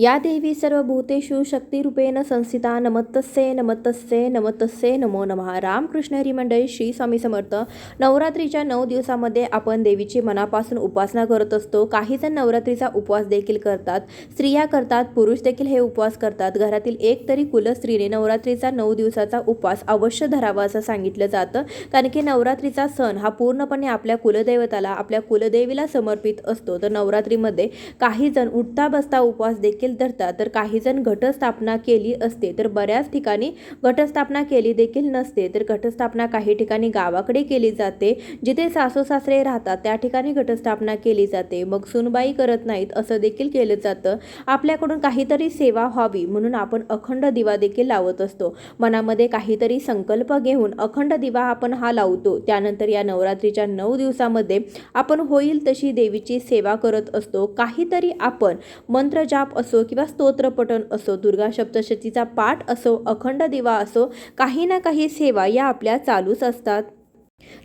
या देवी सर्वभूतेषु शक्तिरूपेण संस्थिता नमस्तस्ये नमत्तस्य नमत्तस्य नमो नमः. रामकृष्ण हरी मंडळी श्री स्वामी समर्थ. नवरात्रीच्या नऊ दिवसामध्ये आपण देवीची मनापासून उपासना करत असतो. काही जण नवरात्रीचा उपवास देखील करतात. स्त्रिया करतात पुरुष देखील हे उपवास करतात. घरातील एक तरी कुलस्त्रीने नवरात्रीचा नऊ दिवसाचा उपवास अवश्य धरावा असं सांगितलं जातं. कारण की नवरात्रीचा सण हा पूर्णपणे आपल्या कुलदैवताला आपल्या कुलदेवीला समर्पित असतो. तर नवरात्रीमध्ये काही जण उठता बसता उपवास देखील धरतात तर काहीजण घटस्थापना केली असते. तर बऱ्याच ठिकाणी घटस्थापना केली देखील नसते. तर घटस्थापना काही ठिकाणी गावाकडे केली जाते जिथे सासू सासरे राहतात त्या ठिकाणी घटस्थापना केली जाते. मग सुनबाई करत नाहीत असं देखील केलं जातं. आपल्याकडून काहीतरी सेवा व्हावी म्हणून आपण अखंड दिवा देखील लावत असतो. मनामध्ये काहीतरी संकल्प घेऊन अखंड दिवा आपण हा लावतो. त्यानंतर या नवरात्रीच्या नऊ दिवसामध्ये आपण होईल तशी देवीची सेवा करत असतो. काहीतरी आपण मंत्रजाप असो असो किंवा स्तोत्रपठण असो दुर्गा सप्तशतीचा पाठ असो अखंड दिवा असो काही ना काही सेवा या आपल्या चालूच असतात.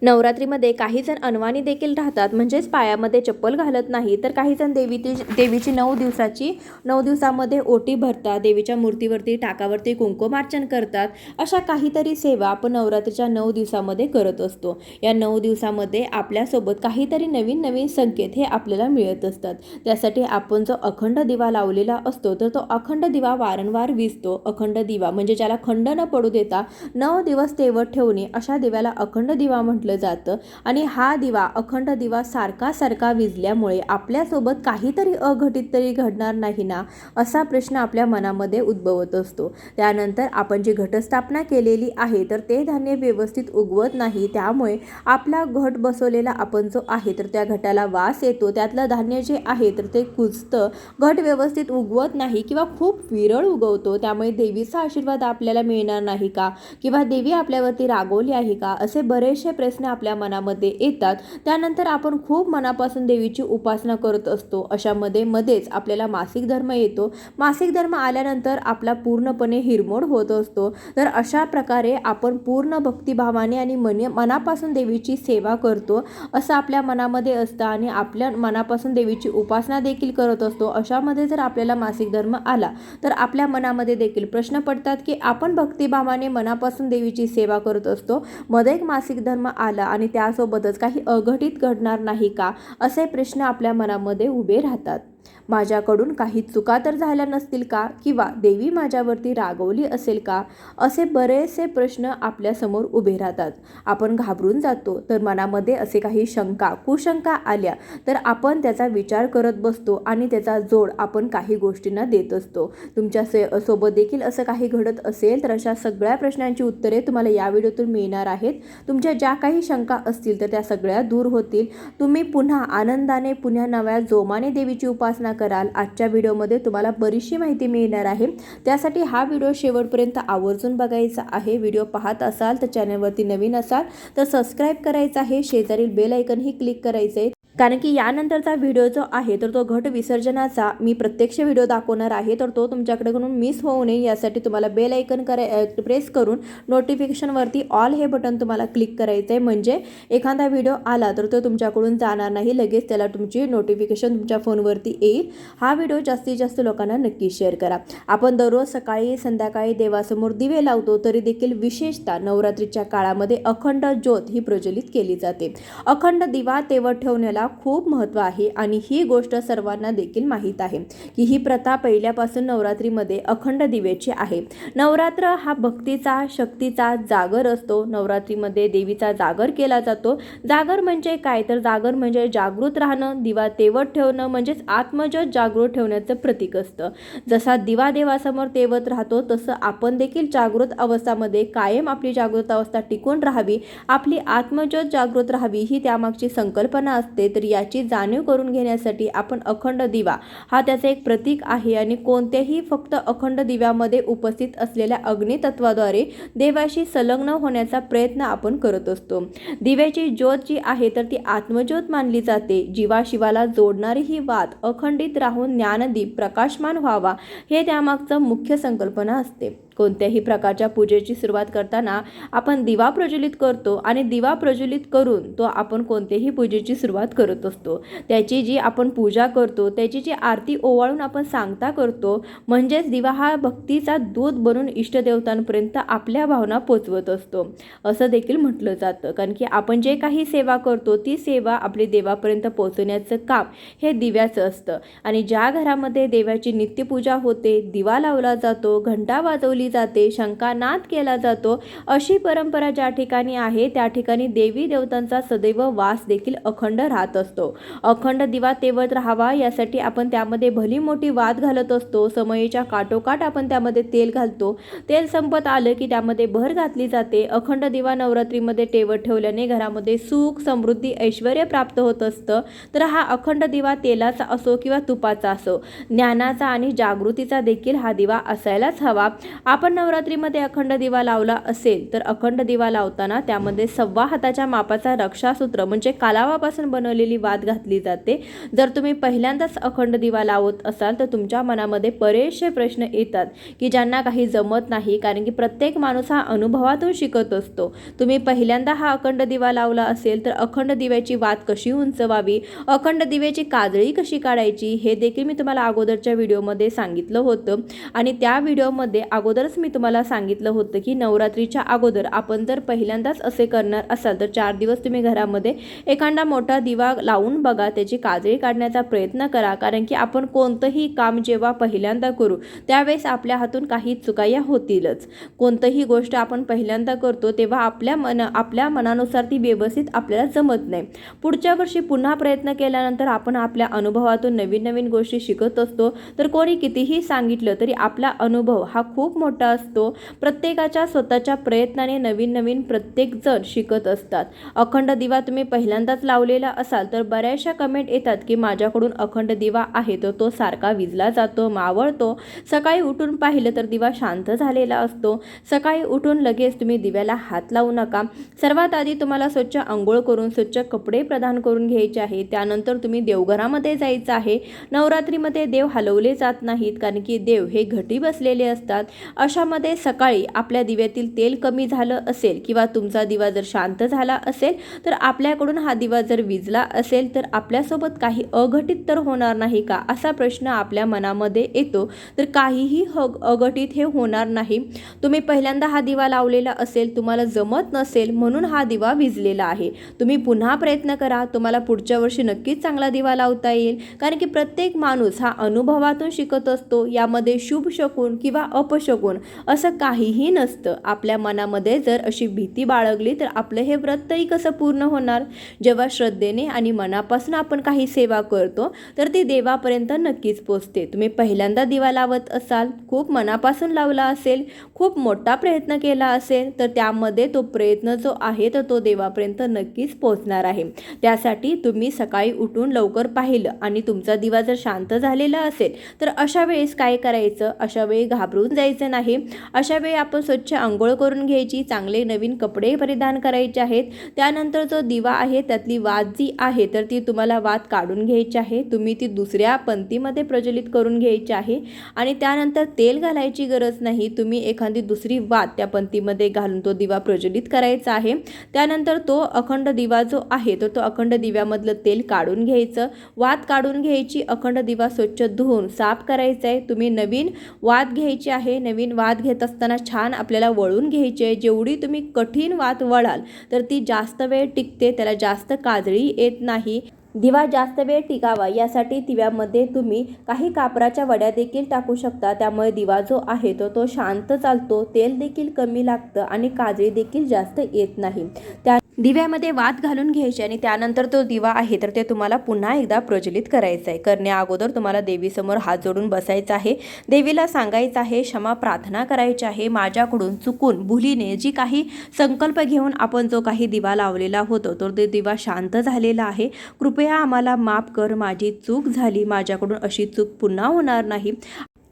नवरात्रीमध्ये काही जण अनवाणी देखील राहतात म्हणजेच पायामध्ये चप्पल घालत नाही तर काही जण देवीची देवीची नऊ दिवसाची नऊ दिवसामध्ये ओटी भरतात देवीच्या मूर्तीवरती टाकावरती कुंकुमार्चन करतात अशा काहीतरी सेवा आपण नवरात्रीच्या नऊ दिवसामध्ये करत असतो. या नऊ दिवसामध्ये आपल्यासोबत काहीतरी नवीन नवीन संकेत हे आपल्याला मिळत असतात. त्यासाठी आपण जो अखंड दिवा लावलेला असतो तर तो अखंड दिवा वारंवार विजतो अखंड दिवा म्हणजे ज्याला खंड न पडू देता नऊ दिवस तेवत ठेवणे अशा दिव्याला अखंड दिवा म्हटलं जातं. आणि हा दिवा अखंड दिवा सारखा सारखा विजल्यामुळे आपल्यासोबत काहीतरी अघटित तरी घडणार नाही ना असा प्रश्न आपल्या मनामध्ये उद्भवत असतो. त्यानंतर आपण जी घटस्थापना केलेली आहे तर ते धान्य व्यवस्थित उगवत नाही त्यामुळे आपला घट बसवलेला आपण जो आहे तर त्या घटाला वास येतो. त्यातलं धान्य जे आहे तर ते कुजतं. घट व्यवस्थित उगवत नाही किंवा खूप विरळ उगवतो त्यामुळे देवीचा आशीर्वाद आपल्याला मिळणार नाही का? किंवा देवी आपल्यावरती रागवली आहे का? असे बरेचसे प्रश्न आपल्या मनामध्ये येतात त्यानंतर आपण खूप मनापासून देवीची उपासना करत असतो. अशामध्ये मध्येच आपल्याला मासिक धर्म येतो. मासिक धर्म आल्यानंतर आपला पूर्णपणे हिरमोड होत असतो. तर अशा प्रकारे आपण पूर्ण भक्तिभावाने आणि मन मनापासून देवीची सेवा करतो असं आपल्या मनामध्ये असतं आणि आपल्या मनापासून देवीची उपासना देखील करत असतो. अशामध्ये जर आपल्याला मासिक धर्म आला तर आपल्या मनामध्ये देखील प्रश्न पडतात की आपण भक्तिभावाने मनापासून देवीची सेवा करत असतो. मध्ये एक मासिक धर्म आला आणि त्यासोबतच काही अघटित घडणार नाही का? असे प्रश्न आपल्या मनामध्ये उभे राहतात. माझ्याकडून काही चुका तर झाल्या नसतील का? किंवा देवी माझ्यावरती रागवली असेल का? असे बरेचसे प्रश्न आपल्यासमोर उभे राहतात. आपण घाबरून जातो तर मनामध्ये असे काही शंका कुशंका आल्या तर आपण त्याचा विचार करत बसतो आणि त्याचा जोड आपण काही गोष्टींना देत असतो. तुमच्या से सोबत देखील असं काही घडत असेल तर अशा सगळ्या प्रश्नांची उत्तरे तुम्हाला या व्हिडिओतून मिळणार आहेत. तुमच्या ज्या काही शंका असतील तर त्या सगळ्या दूर होतील. तुम्ही पुन्हा आनंदाने पुन्हा नव्या जोमाने देवीची उपासना कराल. आजच्या व्हिडिओमध्ये तुम्हाला बरीचशी माहिती मिळणार आहे. त्यासाठी हा व्हिडिओ शेवटपर्यंत आवर्जून बघायचा आहे. व्हिडिओ पाहत असाल तर चॅनलवरती नवीन असाल तर सबस्क्राईब करायचं आहे. शेजारील बेल आयकनही क्लिक करायचं आहे कारण की यानंतरचा व्हिडिओ जो आहे तर तो घट विसर्जनाचा मी प्रत्यक्ष व्हिडिओ दाखवणार आहे तर तो तुमच्याकडून मिस होऊ नये यासाठी तुम्हाला बेल ऐकन कराय प्रेस करून नोटिफिकेशनवरती ऑल हे बटन तुम्हाला क्लिक करायचं आहे म्हणजे एखादा व्हिडिओ आला तर तो तुमच्याकडून जाणार नाही लगेच त्याला तुमची नोटिफिकेशन तुमच्या फोनवरती येईल. हा व्हिडिओ जास्तीत जास्त लोकांना नक्की शेअर करा. आपण दररोज सकाळी संध्याकाळी देवासमोर दिवे लावतो तरी देखील विशेषतः नवरात्रीच्या काळामध्ये अखंड ज्योत ही प्रज्वलित केली जाते. अखंड दिवा तेवत ठेवण्याला खूप महत्त्व आहे आणि ही गोष्ट सर्वांना देखील माहीत आहे की ही प्रथा पहिल्यापासून नवरात्रीमध्ये अखंड दिव्याची आहे. नवरात्र हा भक्तीचा शक्तीचा जागर असतो. नवरात्रीमध्ये देवीचा जागर केला जातो. जागर म्हणजे काय? तर जागर म्हणजे जागृत राहणं दिवा तेवत ठेवणं म्हणजेच आत्मजत जागृत ठेवण्याचं प्रतीक असतं. जसा दिवा देवासमोर तेवत राहतो तसं आपण देखील जागृत अवस्थामध्ये कायम आपली जागृत अवस्था टिकून राहावी. आपली आत्मजत जागृत राहावी ही त्यामागची संकल्पना असते. तर याची जाणीव करून घेण्यासाठी आपण अखंड दिवा हा त्याचा एक प्रतीक आहे आणि कोणत्याही फक्त अखंड दिव्यामध्ये उपस्थित असलेल्या अग्नितत्वाद्वारे देवाशी संलग्न होण्याचा प्रयत्न आपण करत असतो. दिव्याची ज्योत जी आहे तर ती आत्मज्योत मानली जाते. जीवा शिवाला जोडणारी ही वात अखंडित राहून ज्ञानदीप प्रकाशमान व्हावा हे त्यामागचं मुख्य संकल्पना असते. कोणत्याही प्रकारच्या पूजेची सुरुवात करताना आपण दिवा प्रज्वलित करतो आणि दिवा प्रज्वलित करून तो आपण कोणत्याही पूजेची सुरुवात करत असतो. त्याची जी आपण पूजा करतो त्याची जी आरती ओवाळून आपण सांगता करतो म्हणजेच दिवा हा भक्तीचा दूध बनून इष्टदेवतांपर्यंत आपल्या भावना पोचवत असतो. असं देखील म्हटलं जातं. कारण की आपण जे काही सेवा करतो ती सेवा आपली देवापर्यंत पोचवण्याचं काम हे दिव्याचं असतं. आणि ज्या घरामध्ये देवाची नित्यपूजा होते दिवा लावला जातो घंटा वाजवली जाते शंकानाद केला जातो अशी परंपरा ज्या ठिकाणी आहे त्या ठिकाणी देवी देवतांचा सदैव वास देखील अखंड राहत असतो. अखंड दिवा तेवत राहावा यासाठी आपण त्यामध्ये भली मोठी वाद घालत असतो. समयीच्या काठोकाठ आपण त्यामध्ये तेल घालतो. तेल संपत आलं की त्यामध्ये भर घातली जाते. अखंड दिवा नवरात्रीमध्ये तेवत ठेवल्याने घरामध्ये सुख समृद्धी ऐश्वर प्राप्त होत असतं. तर हा अखंड दिवा तेलाचा असो किंवा तुपाचा असो ज्ञानाचा आणि जागृतीचा देखील हा दिवा असायलाच हवा. आपण नवरात्रीमध्ये अखंड दिवा लावला असेल तर अखंड दिवा लावताना त्यामध्ये सव्वा हाताच्या मापाचा रक्षासूत्र म्हणजे कालावापासून बनवलेली वाद घातली जाते. जर तुम्ही पहिल्यांदाच अखंड दिवा लावत असाल तर तुमच्या मनामध्ये बरेचसे प्रश्न येतात की ज्यांना काही जमत नाही कारण की प्रत्येक माणूस हा अनुभवातून शिकत असतो. तुम्ही पहिल्यांदा हा अखंड दिवा लावला असेल तर अखंड दिव्याची वात कशी उंचवावी? अखंड दिव्याची काजळी कशी काढायची? हे देखील मी तुम्हाला अगोदरच्या व्हिडिओमध्ये सांगितलं होतं. आणि त्या व्हिडिओमध्ये अगोदर अगोदरच मी तुम्हाला सांगितलं होतं की नवरात्रीच्या अगोदर आपण जर पहिल्यांदाच असे करणार असाल तर चार दिवस तुम्ही घरामध्ये एखादा मोठा दिवा लावून बघा त्याची काजळी काढण्याचा प्रयत्न करा. कारण की आपण कोणतंही काम जेव्हा पहिल्यांदा करू त्यावेळेस आपल्या हातून काही चुकाया होतीलच. कोणतंही गोष्ट आपण पहिल्यांदा करतो तेव्हा आपल्या मन आपल्या मनानुसार ती व्यवस्थित आपल्याला जमत नाही. पुढच्या वर्षी पुन्हा प्रयत्न केल्यानंतर आपण आपल्या अनुभवातून नवीन नवीन गोष्टी शिकत असतो. तर कोणी कितीही सांगितलं तरी आपला अनुभव हा खूप मोठा असतो. प्रत्येकाच्या स्वतःच्या प्रयत्नाने नवीन नवीन प्रत्येकजण शिकत असतात. अखंड दिवा तुम्ही पहिल्यांदाच लावलेला असाल तर बऱ्याचशा कमेंट येतात की माझ्याकडून अखंड दिवा आहे तर तो सारखा विजला जातो मावळतो. सकाळी उठून पाहिलं तर दिवा शांत झालेला असतो. सकाळी उठून लगेच तुम्ही दिव्याला हात लावू नका. सर्वात आधी तुम्हाला स्वच्छ आंघोळ करून स्वच्छ कपडे प्रदान करून घ्यायचे आहे. त्यानंतर तुम्ही देवघरामध्ये जायचं आहे. नवरात्रीमध्ये देव हलवले जात नाहीत कारण की देव हे घटी बसलेले असतात. अशामध्ये सकाळी आपल्या दिव्यातील तेल कमी झालं असेल किंवा तुमचा दिवा जर शांत झाला असेल तर आपल्याकडून हा दिवा जर विजला असेल तर आपल्यासोबत काही अघटित तर होणार नाही का? असा प्रश्न आपल्या मनामध्ये येतो. तर काहीही ह अघटित हे होणार नाही. तुम्ही पहिल्यांदा हा दिवा लावलेला असेल तुम्हाला जमत नसेल म्हणून हा दिवा विजलेला आहे. तुम्ही पुन्हा प्रयत्न करा. तुम्हाला पुढच्या वर्षी नक्कीच चांगला दिवा लावता येईल. कारण की प्रत्येक माणूस हा अनुभवातून शिकत असतो. यामध्ये शुभ शकून किंवा अपशकून असं काहीही नसतं. आपल्या मनामध्ये जर अशी भीती बाळगली तर आपलं हे व्रत तरी कसं पूर्ण होणार? जेव्हा श्रद्धेने आणि मनापासून आपण काही सेवा करतो तर ती देवापर्यंत नक्कीच पोचते. तुम्ही पहिल्यांदा दिवा लावत असाल खूप मनापासून लावला असेल खूप मोठा प्रयत्न केला असेल तर त्यामध्ये तो प्रयत्न जो आहे तर तो देवापर्यंत नक्कीच पोचणार आहे. त्यासाठी तुम्ही सकाळी उठून लवकर पाहिलं आणि तुमचा दिवा जर शांत झालेला असेल तर अशा वेळेस काय करायचं? अशा वेळी घाबरून जायचं नाही. अशा वेळी आपण स्वच्छ आंघोळ करून घ्यायची चांगले नवीन कपडे परिधान करायचे आहेत. त्यानंतर जो दिवा आहे त्यातली वाद जी आहे तर ती तुम्हाला वाद काढून घ्यायची आहे. तुम्ही ती दुसऱ्या पंथीमध्ये प्रज्वलित करून घ्यायची आहे. आणि त्यानंतर तेल घालायची गरज नाही. तुम्ही एखादी दुसरी वाद त्या पंथीमध्ये घालून तो दिवा प्रज्वलित करायचा आहे. त्यानंतर तो अखंड दिवा जो आहे तर तो अखंड दिव्यामधलं तेल काढून घ्यायचं. वाद काढून घ्यायची अखंड दिवा स्वच्छ धुवून साफ करायचा आहे. तुम्ही नवीन वाद घ्यायची आहे नवीन वाद घेत असताना छान आपल्याला वळून घ्यायचे. जेवढी तुम्ही कठीण वाद वळाल तर ती जास्त वेळ टिकते त्याला जास्त काजळी येत नाही. दिवा जास्त वेळ टिकावा यासाठी दिव्यामध्ये तुम्ही काही कापराच्या वड्या देखील टाकू शकता. त्यामुळे दिवा जो आहे तो तो शांत चालतो. तेल देखील कमी लागतं आणि काजळी देखील जास्त येत नाही. त्या दिव्यामध्ये वात घालून घ्यायची आणि त्यानंतर तो दिवा आहे तर ते तुम्हाला पुन्हा एकदा प्रज्वलित करायचं आहे. करण्या अगोदर तुम्हाला देवीसमोर हात जोडून बसायचं आहे. देवीला सांगायचं आहे क्षमा प्रार्थना करायची आहे. माझ्याकडून चुकून भुलीने जी काही संकल्प घेऊन आपण जो काही दिवा लावलेला होतो तर ते दिवा शांत झालेला आहे. कृपया आम्हाला माफ कर माझी चूक झाली माझ्याकडून अशी चूक पुन्हा होणार नाही.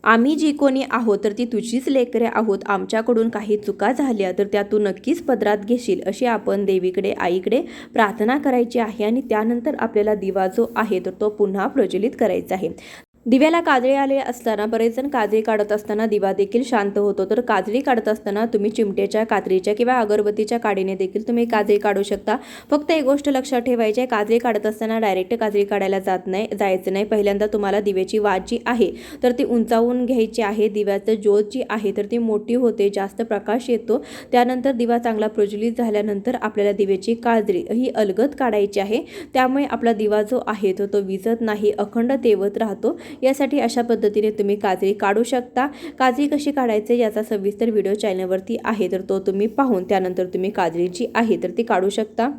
आम्ही जी कोणी आहोत तर ती तुझीच लेकरे आहोत. आमच्याकडून काही चुका झाल्या तर त्या तू नक्कीच पदरात घेशील अशी आपण देवीकडे आईकडे प्रार्थना करायची आहे आणि त्यानंतर आपल्याला दिवा जो आहे तर तो पुन्हा प्रज्वलित करायचा आहे. दिव्याला काजळी आले असताना बरेच जण काजळी काढत असताना दिवा देखील शांत होतो. तर काजळी काढत असताना तुम्ही चिमट्याच्या कात्रीच्या किंवा अगरबत्तीच्या काडीने देखील तुम्ही काजळी काढू शकता. फक्त एक गोष्ट लक्षात ठेवायची आहे काजळी काढत असताना डायरेक्ट काजळी काढायला जात नाही जायचं नाही. पहिल्यांदा तुम्हाला दिव्याची वाज जी आहे तर ती उंचावून घ्यायची आहे. दिव्याचं ज्योत जी आहे तर ती मोठी होते जास्त प्रकाश येतो. त्यानंतर दिवा चांगला प्रज्वलित झाल्यानंतर आपल्याला दिव्याची काजळी ही अलगद काढायची आहे. त्यामुळे आपला दिवा जो आहे तो तो विजत नाही अखंड तेवत राहतो. यासाठी अशा पद्धतीने तुम्ही काजळी काढू शकता. काजळी कशी काढायचे याचा सविस्तर व्हिडिओ चॅनलवरती आहे. तर तो तुम्ही पाहून त्यानंतर तुम्ही काजळी जी आहे तर ती काढू शकता.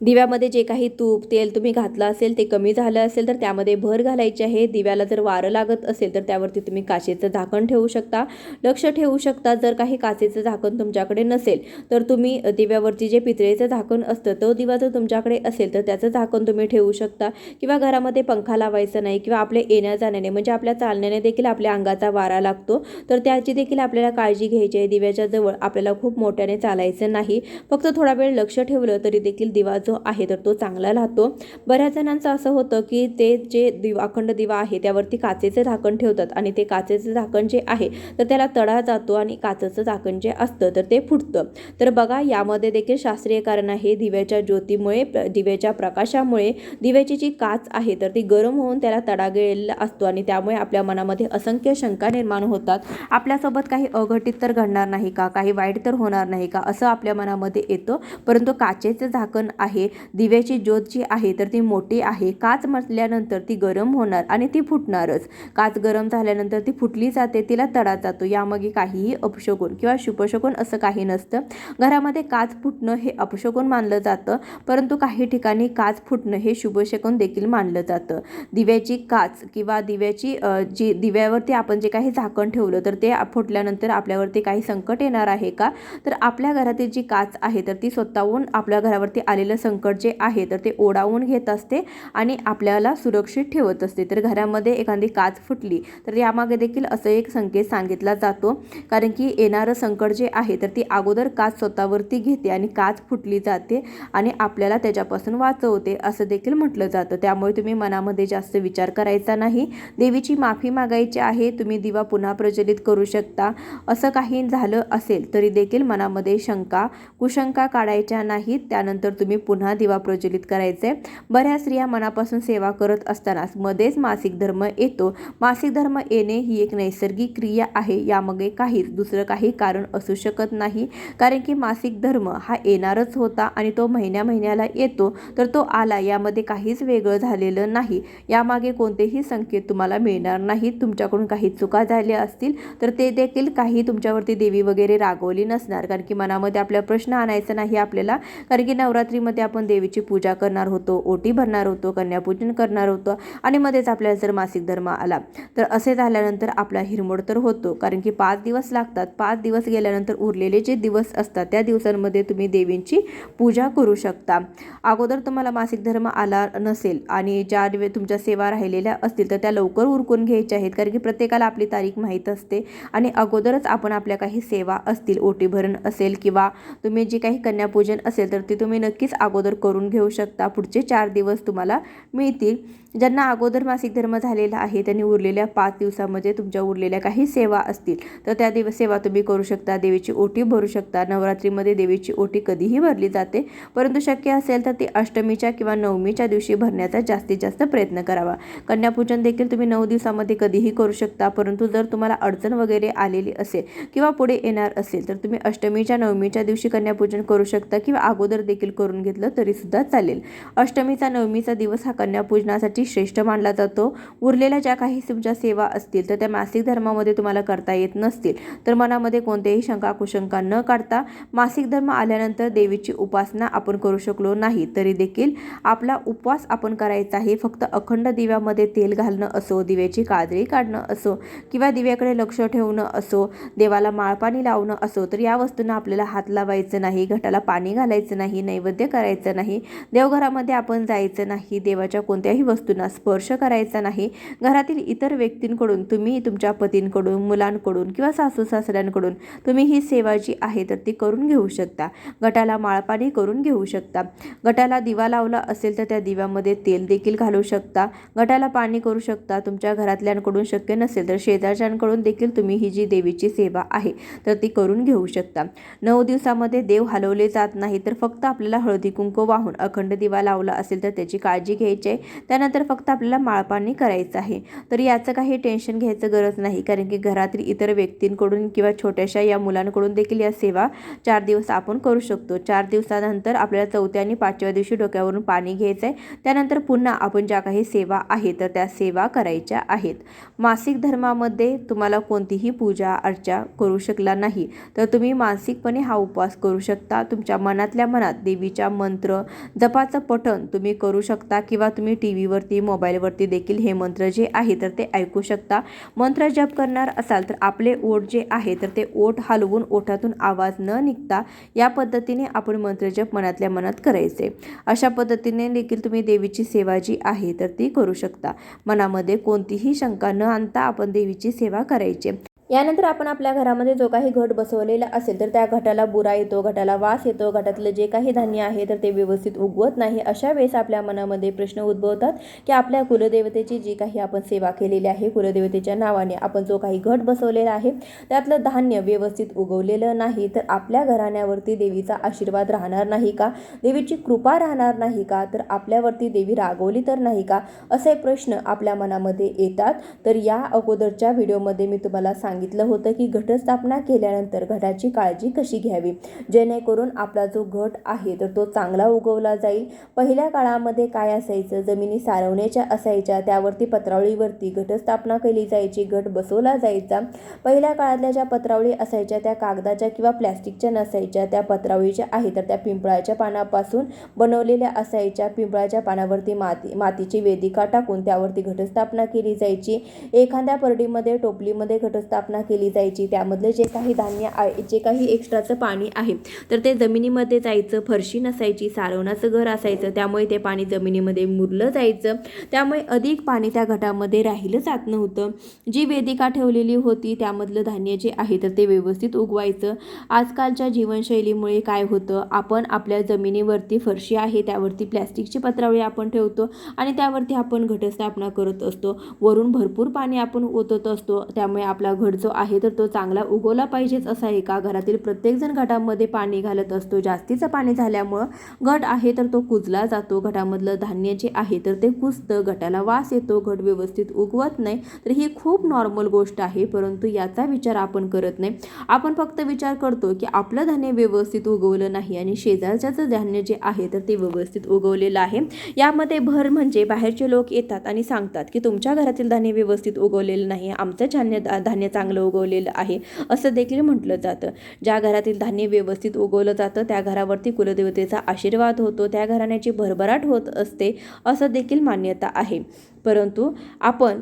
दिव्यामध्ये जे काही तूप तेल तुम्ही घातलं असेल ते कमी झालं असेल तर त्यामध्ये भर घालायची आहे. दिव्याला जर वारं लागत असेल तर त्यावरती तुम्ही काचेचं झाकण ठेवू शकता. लक्ष ठेवू शकता जर काही काचेचं झाकण तुमच्याकडे नसेल तर तुम्ही दिव्यावरती जे पितळेचं झाकण असतं तो दिवा जर तुमच्याकडे असेल तर त्याचं झाकण तुम्ही ठेवू शकता. किंवा घरामध्ये पंखा लावायचा नाही किंवा आपल्या येण्या जाण्याने म्हणजे आपल्या चालण्याने देखील आपल्या अंगाचा वारा लागतो तर त्याची देखील आपल्याला काळजी घ्यायची आहे. दिव्याच्या जवळ आपल्याला खूप मोठ्याने चालायचं नाही. फक्त थोडा वेळ लक्ष ठेवलं तरी देखील दिवा जो आहे तर तो चांगला राहतो. बऱ्याच जणांचं असं होतं की ते जे दिवा अखंड दिवा आहे त्यावरती काचेचे झाकण ठेवतात आणि ते काचेचे झाकण जे आहे तर त्याला तडा जातो आणि काचेचं झाकण जे असतं तर ते फुटतं. तर बघा यामध्ये देखील शास्त्रीय कारण आहे दिव्याच्या ज्योतीमुळे दिव्याच्या प्रकाशामुळे दिव्याची जी काच आहे तर ती गरम होऊन त्याला तडा गेलेला असतो आणि त्यामुळे आपल्या मनामध्ये असंख्य शंका निर्माण होतात. आपल्यासोबत काही अघटित तर घडणार नाही का? काही वाईट तर होणार नाही का? असं आपल्या मनामध्ये येतं. परंतु काचेचे झाकण आहे दिव्याची ज्योत जी आहे तर ती मोठी आहे. काच म्हटल्यानंतर ती गरम होणार आणि ती फुटणारच. काच गरम झाल्यानंतर ती फुटली जाते तिला तडा जातो. यामागे काहीही अपशगुन किंवा शुभशगुन असं काही नसतं. घरामध्ये काच फुटणं हे अपशगुन मानलं जातं परंतु काही ठिकाणी काच फुटणं हे शुभशकून देखील मानलं जातं. दिव्याची काच किंवा दिव्याची जी दिव्यावरती आपण जे काही झाकण ठेवलं तर ते फुटल्यानंतर आपल्यावरती काही संकट येणार आहे का? तर आपल्या घरातील जी काच आहे तर ती स्वतःहून आपल्या घरावरती आलेलं संकट जे आहे तर ते ओढावून घेत असते आणि आपल्याला सुरक्षित ठेवत असते. तर घरामध्ये एखादी काच फुटली तर यामागे देखील असं एक संकेत सांगितला जातो. कारण की येणारं संकट जे आहे तर ती अगोदर काच स्वतःवरती घेते आणि काच फुटली जाते आणि आपल्याला त्याच्यापासून वाचवते असं देखील म्हटलं जातं. त्यामुळे तुम्ही मनामध्ये जास्त विचार करायचा नाही. देवीची माफी मागायची आहे तुम्ही दिवा पुन्हा प्रज्वलित करू शकता. असं काही झालं असेल तरी देखील मनामध्ये शंका कुशंका काढायच्या नाहीत. त्यानंतर तुम्ही पुन्हा पुन्हा दिवा प्रज्वलित आहे बऱ्याच स्त्रिया मनापासून सेवा करत असतानाच मध्येच मासिक धर्म येतो. मासिक धर्म येणे ही एक नैसर्गिक क्रिया आहे. यामागे काहीच दुसरं काही कारण असू शकत नाही. कारण की मासिक धर्म हा येणारच होता आणि तो महिन्या महिन्याला येतो. तर तो आला यामध्ये काहीच वेगळं झालेलं नाही. यामागे कोणतेही संकेत तुम्हाला मिळणार नाहीत. तुमच्याकडून काही चुका झाल्या असतील तर ते देखील काही तुमच्यावरती देवी वगैरे रागवली नसणार. कारण की मनामध्ये आपल्या प्रश्न आणायचा नाही आपल्याला. कारण की नवरात्रीमध्ये आपण देवीची पूजा करणार होतो ओटी भरणार होतो कन्यापूजन करणार होतो आणि मध्येच आपल्याला जर मासिक धर्म आला तर असे झाल्यानंतर आपला हिरमोड तर होतो. कारण की पाच दिवस लागतात. पाच दिवस गेल्यानंतर उरलेले जे दिवस असतात त्या दिवसांमध्ये तुम्ही देवींची पूजा करू शकता. अगोदर तुम्हाला मासिक धर्म आला नसेल आणि ज्या दिवे तुमच्या सेवा राहिलेल्या असतील तर त्या लवकर उरकून घ्यायच्या आहेत. कारण की प्रत्येकाला आपली तारीख माहीत असते आणि अगोदरच आपण आपल्या काही सेवा असतील ओटी भरण असेल किंवा तुम्ही जी काही कन्यापूजन असेल तर ते तुम्ही नक्कीच अगोदर करून घेऊ शकता. पुढचे चार दिवस तुम्हाला मिळतील. ज्यांना अगोदर मासिक धर्म झालेला आहे त्यांनी उरलेल्या पाच दिवसामध्ये तुमच्या उरलेल्या काही सेवा असतील. तर त्या दिवस सेवा तुम्ही करू शकता देवीची ओटी भरू शकता. नवरात्रीमध्ये देवीची ओटी कधीही भरली जाते. परंतु शक्य असेल तर ती अष्टमीच्या किंवा नवमीच्या दिवशी भरण्याचा जास्तीत जास्त प्रयत्न करावा. कन्यापूजन देखील तुम्ही नऊ दिवसामध्ये कधीही करू शकता. परंतु जर तुम्हाला अडचण वगैरे आलेली असेल किंवा पुढे येणार असेल तर तुम्ही अष्टमीच्या नवमीच्या दिवशी कन्यापूजन करू शकता किंवा अगोदर देखील करून घेतलं तरीसुद्धा चालेल. अष्टमीचा नवमीचा दिवस हा कन्यापूजनासाठी श्रेष्ठ मानला जातो. उरलेल्या ज्या काही तुमच्या सेवा असतील तर त्या मासिक धर्मामध्ये तुम्हाला करता येत नसतील. तर मनामध्ये कोणत्याही शंका कुशंका न काढता मासिक धर्म आल्यानंतर देवीची उपासना आपण करू शकलो नाही तरी देखील आपला उपवास आपण करायचा आहे. फक्त अखंड दिव्यामध्ये तेल घालणं असो दिव्याची काजळी काढणं असो किंवा दिव्याकडे लक्ष ठेवणं असो देवाला माळपाणी लावणं असो तर या वस्तूंना आपल्याला हात लावायचं नाही घटाला पाणी घालायचं नाही नैवेद्य करायचं नाही देवघरामध्ये आपण जायचं नाही देवाच्या कोणत्याही वस्तू वस्तूंना स्पर्श करायचा नाही. घरातील इतर व्यक्तींकडून तुम्ही तुमच्या पतींकडून मुलांकडून किंवा सासू सासऱ्यांकडून तुम्ही ही सेवा जी आहे तर ती करून घेऊ शकता. गटाला माळपाणी करून घेऊ शकता. गटाला दिवा लावला असेल तर त्या दिव्यामध्ये तेल देखील घालू शकता. गटाला पाणी करू शकता. तुमच्या घरातल्यांकडून शक्य नसेल तर शेजारच्यांकडून देखील तुम्ही ही जी देवीची सेवा आहे तर ती करून घेऊ शकता. नऊ दिवसामध्ये देव हलवले जात नाही तर फक्त आपल्याला हळदी कुंकू वाहून अखंड दिवा लावला असेल तर त्याची काळजी घ्यायची आहे. त्यानंतर फक्त आपल्याला माळपाणी करायचं आहे. तर याचं काही टेन्शन घ्यायचं गरज नाही. कारण की घरातील इतर व्यक्तींकडून किंवा छोट्याशा या मुलांकडून देखील या सेवा चार दिवस आपण करू शकतो. चार दिवसानंतर आपल्याला चौथ्या आणि पाचव्या दिवशी डोक्यावरून पाणी घ्यायचं आहे त्यानंतर पुन्हा आपण ज्या काही सेवा आहे तर त्या सेवा करायच्या आहेत. मासिक धर्मामध्ये तुम्हाला कोणतीही पूजा अर्चा करू शकला नाही. तर तुम्ही मानसिकपणे हा उपवास करू शकता. तुमच्या मनातल्या मनात देवीच्या मंत्र जपाचं पठण तुम्ही करू शकता किंवा तुम्ही टी व्हीवर व्हीवरती मोबाईलवरती देखील हे मंत्र जे आहे तर ते ऐकू शकता. मंत्र जप करणार असाल तर आपले ओठ जे आहे तर ते ओठ हलवून ओठातून आवाज न निघता या पद्धतीने आपण मंत्रजप मनातल्या मनात करायचे. अशा पद्धतीने देखील तुम्ही देवीची सेवा जी आहे तर ती करू शकता. मनामध्ये कोणतीही शंका न आणता आपण देवीची सेवा करायची. यानंतर आपण आपल्या घरामध्ये जो काही घट बसवलेला असेल तर त्या घटाला बुरा येतो घटाला वास येतो घटातलं जे काही धान्य आहे तर ते व्यवस्थित उगवत नाही. अशा वेळेस आपल्या मनामध्ये प्रश्न उद्भवतात की आपल्या कुलदेवतेची जी काही आपण सेवा केलेली आहे कुलदेवतेच्या नावाने आपण जो काही घट बसवलेला आहे त्यातलं धान्य व्यवस्थित उगवलेलं नाही तर आपल्या घराण्यावरती देवीचा आशीर्वाद राहणार नाही का? देवीची कृपा राहणार नाही का? तर आपल्यावरती देवी रागवली तर नाही का? असे प्रश्न आपल्या मनामध्ये येतात. तर या अगोदरच्या व्हिडिओमध्ये मी तुम्हाला सांग सांगितलं होतं की घटस्थापना केल्यानंतर घटाची काळजी कशी घ्यावी? जेणेकरून आपला जो घट आहे तर तो चांगला उगवला जाईल. पहिल्या काळामध्ये काय असायचं? जमिनी सारवण्याच्या असायच्या त्यावरती पत्रावळीवरती घटस्थापना केली जायची घट बसवला जायचा. पहिल्या काळातल्या ज्या पत्रावळी असायच्या त्या कागदाच्या किंवा प्लॅस्टिकच्या नसायच्या. त्या पत्रावळीच्या आहे तर त्या पिंपळाच्या पानापासून बनवलेल्या असायच्या. पिंपळाच्या पानावरती माती मातीची वेदिका टाकून त्यावरती घटस्थापना केली जायची. एखाद्या परडीमध्ये टोपलीमध्ये घटस्थापना स्थापना केली जायची. त्यामधलं जे काही धान्य आहे जे काही एक्स्ट्राचं पाणी आहे तर ते जमिनीमध्ये जायचं फरशी नसायची सारवणाचं घर असायचं त्यामुळे ते पाणी जमिनीमध्ये मुरलं जायचं. त्यामुळे अधिक पाणी त्या घटामध्ये राहिलं जात नव्हतं. जी वेदिका ठेवलेली होती त्यामधलं धान्य जे आहे तर ते व्यवस्थित उगवायचं. आजकालच्या जीवनशैलीमुळे काय होतं आपण आपल्या जमिनीवरती फरशी आहे त्यावरती प्लॅस्टिकची पत्रावळी आपण ठेवतो आणि त्यावरती आपण घटस्थापना करत असतो. वरून भरपूर पाणी आपण ओतत असतो त्यामुळे आपला घट जो आहे तर तो चांगला उगवला पाहिजेच असा आहे का? घरातील प्रत्येकजण घटामध्ये पाणी घालत असतो. जास्तीचं पाणी झाल्यामुळं घट आहे तर तो कुजला जातो. घटामधलं धान्य जे आहे तर ते कुजतं. घटाला वास येतो. घट व्यवस्थित उगवत नाही तर ही खूप नॉर्मल गोष्ट आहे. परंतु याचा विचार आपण करत नाही. आपण फक्त विचार करतो की आपलं धान्य व्यवस्थित उगवलं नाही आणि शेजारच्याचं धान्य जे आहे तर ते व्यवस्थित उगवलेलं आहे. यामध्ये भर म्हणजे बाहेरचे लोक येतात आणि सांगतात की तुमच्या घरातील धान्य व्यवस्थित उगवलेलं नाही. आमचं धान्य धान्य चांगलं चांगलं उगवलेलं आहे. असं देखील म्हटलं जातं. ज्या घरातील धान्य व्यवस्थित उगवलं जातं त्या घरावरती कुलदेवतेचा आशीर्वाद होतो त्या घराण्याची भरभराट होत असते असं देखील मान्यता आहे. परंतु आपण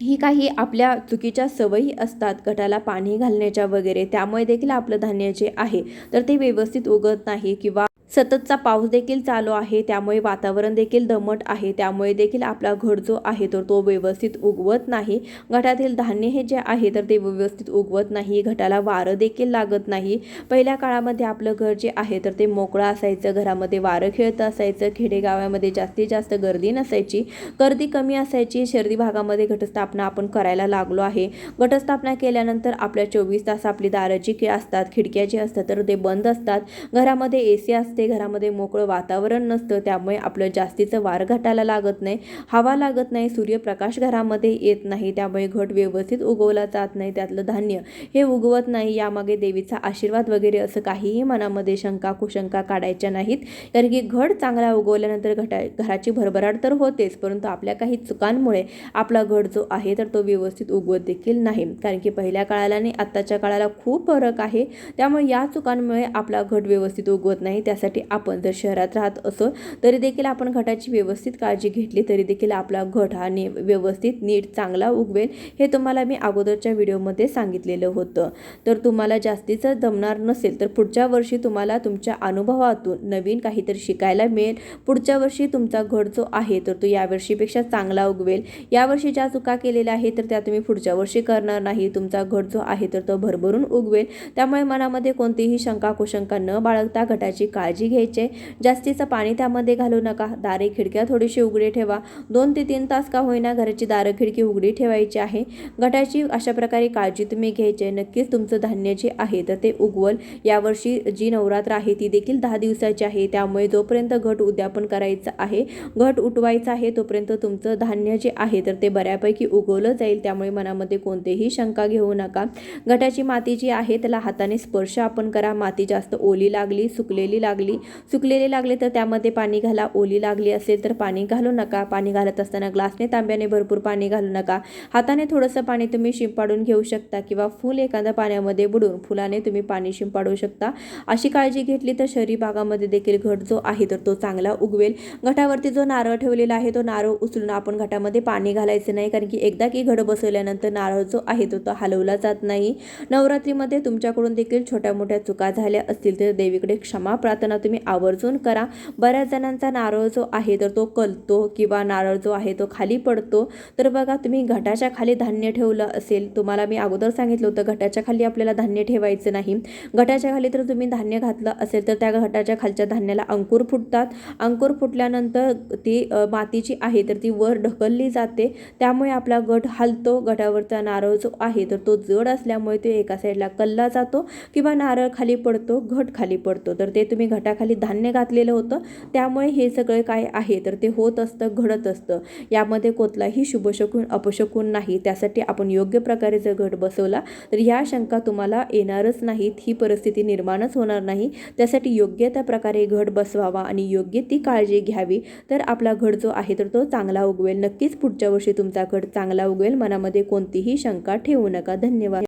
ही काही आपल्या चुकीच्या सवयी असतात गटाला पाणी घालण्याच्या वगैरे त्यामुळे देखील आपलं धान्य जे आहे तर ते व्यवस्थित उगत नाही किंवा सततचा पाऊस देखील चालू आहे त्यामुळे वातावरण देखील दमट आहे त्यामुळे देखील आपला घट जो आहे तर तो व्यवस्थित उगवत नाही. घटातील धान्य हे जे आहे तर ते व्यवस्थित उगवत नाही घटाला वारं देखील लागत नाही. पहिल्या काळामध्ये आपलं घर जे आहे तर ते मोकळं असायचं घरामध्ये वारं खेळतं असायचं खेडेगावामध्ये जास्तीत जास्त गर्दी नसायची. गर्दी कमी असायची शहरी भागामध्ये घटस्थापना आपण करायला लागलो आहे. घटस्थापना केल्यानंतर आपल्या चोवीस तास आपली दारं जी असतात खिडक्या जी असतात तर ते बंद असतात. घरामध्ये ए सी असते घरामध्ये मोकळं वातावरण नसतं त्यामुळे आपलं जास्तीचं वार घटायला लागत नाही. हवा लागत नाही सूर्यप्रकाश घरामध्ये येत नाही त्यामुळे घट व्यवस्थित उगवला जात नाही त्यातलं धान्य हे उगवत नाही. यामागे देवीचा आशीर्वाद वगैरे असं काहीही मनामध्ये शंका कुशंका काढायच्या नाहीत. कारण की घट चांगला उगवल्यानंतर घटा घराची भरभराट तर होतेच परंतु आपल्या काही चुकांमुळे आपला घट जो आहे तर तो व्यवस्थित उगवत देखील नाही. कारण की पहिल्या काळाला आणि आत्ताच्या काळाला खूप फरक आहे. त्यामुळे या चुकांमुळे आपला घट व्यवस्थित उगवत नाही. त्यासाठी त्यासाठी आपण जर शहरात राहत असो तरी देखील आपण घटाची व्यवस्थित काळजी घेतली तरी देखील आपला घट हा ने व्यवस्थित नीट चांगला उगवेल हे तुम्हाला मी अगोदरच्या व्हिडिओमध्ये सांगितलेलं होतं. तर तुम्हाला जास्तीचं जमणार नसेल तर पुढच्या वर्षी तुम्हाला तुमच्या अनुभवातून नवीन काहीतरी शिकायला मिळेल. पुढच्या वर्षी तुमचा घट जो आहे तर तो यावर्षीपेक्षा चांगला उगवेल. यावर्षी ज्या चुका केलेल्या आहेत तर त्या तुम्ही पुढच्या वर्षी करणार नाही. तुमचा घट जो आहे तर तो भरभरून उगवेल. त्यामुळे मनामध्ये कोणतीही शंका कुशंका न बाळगता घटाची काळजी काळजी घ्यायची. आहे जास्तीचं पाणी त्यामध्ये घालू नका. दारे खिडक्या थोडीशी उघडी ठेवा. दोन ते तीन तास का होईना घराची दारं खिडकी उघडी ठेवायची आहे. गटाची अशा प्रकारे काळजी तुम्ही घ्यायची. आहे नक्कीच तुमचं धान्य जे आहे तर ते उगवल. यावर्षी जी नवरात्र आहे ती देखील दहा दिवसाची आहे. त्यामुळे जोपर्यंत घट उद्यापन करायचं आहे घट उठवायचं आहे तोपर्यंत तुमचं धान्य जे आहे तर ते बऱ्यापैकी उगवलं जाईल. त्यामुळे मनामध्ये कोणतेही शंका घेऊ नका. गटाची माती जी आहे त्याला हाताने स्पर्श आपण करा. माती जास्त ओली लागली सुकलेली लागली सुकलेले लागले तर त्यामध्ये पाणी घाला. ओली लागली असेल तर पाणी घालू नका. पाणी घालत असताना ग्लासने तांब्याने भरपूर पाणी घालू नका. हाताने थोडंसं पाणी तुम्ही शिंपाडून घेऊ शकता किंवा फूल एखाद्या पाण्यामध्ये बुडून फुलाने तुम्ही पाणी शिंपाडू शकता. अशी काळजी घेतली तर शहरी भागामध्ये देखील घट जो आहे तर तो चांगला उगवेल. घटावरती जो नारळ ठेवलेला आहे तो नारळ उचलून आपण घटामध्ये पाणी घालायचं नाही कारण की एकदा की घड बसवल्यानंतर नारळ जो आहे तो तो हलवला जात नाही. नवरात्रीमध्ये तुमच्याकडून देखील छोट्या मोठ्या चुका झाल्या असतील तर देवीकडे क्षमा प्रार्थना तुम्ही आवर्जून करा. बऱ्याच जणांचा नारळ जो आहे तर तो कलतो किंवा नारळ जो आहे तो खाली पडतो. तर बघा तुम्ही घटाच्या खाली धान्य ठेवलं असेल तुम्हाला मी अगोदर सांगितलं होतं घटाच्या खाली आपल्याला धान्य ठेवायचं नाही. घटाच्या खाली तर तुम्ही धान्य घातलं असेल तर त्या घटाच्या खालच्या धान्याला अंकुर फुटतात. अंकुर फुटल्यानंतर ती मातीची आहे तर ती वर ढकलली जाते. त्यामुळे आपला गट हलतो. गटावरचा नारळ जो आहे तर तो जड असल्यामुळे तो एका साईडला कल्ला जातो किंवा नारळ खाली पडतो घट खाली पडतो. तर ते तुम्ही घट घटाखाली धान्य घातलेलं होतं. त्यामुळे हे सगळं काय आहे? तर ते होत असतं घडत असतं. यामध्ये कोणताही शुभशकून अपशकून नाही. त्यासाठी आपण योग्य प्रकारे जर घट बसवला तर ह्या शंका तुम्हाला येणारच नाहीत. ही परिस्थिती निर्माणच होणार नाही. त्यासाठी योग्य त्या प्रकारे घट बसवावा आणि योग्य ती काळजी घ्यावी. तर आपला घट जो आहे तर तो चांगला उगवेल. नक्कीच पुढच्या वर्षी तुमचा घट चांगला उगवेल. मनामध्ये कोणतीही शंका ठेवू नका. धन्यवाद.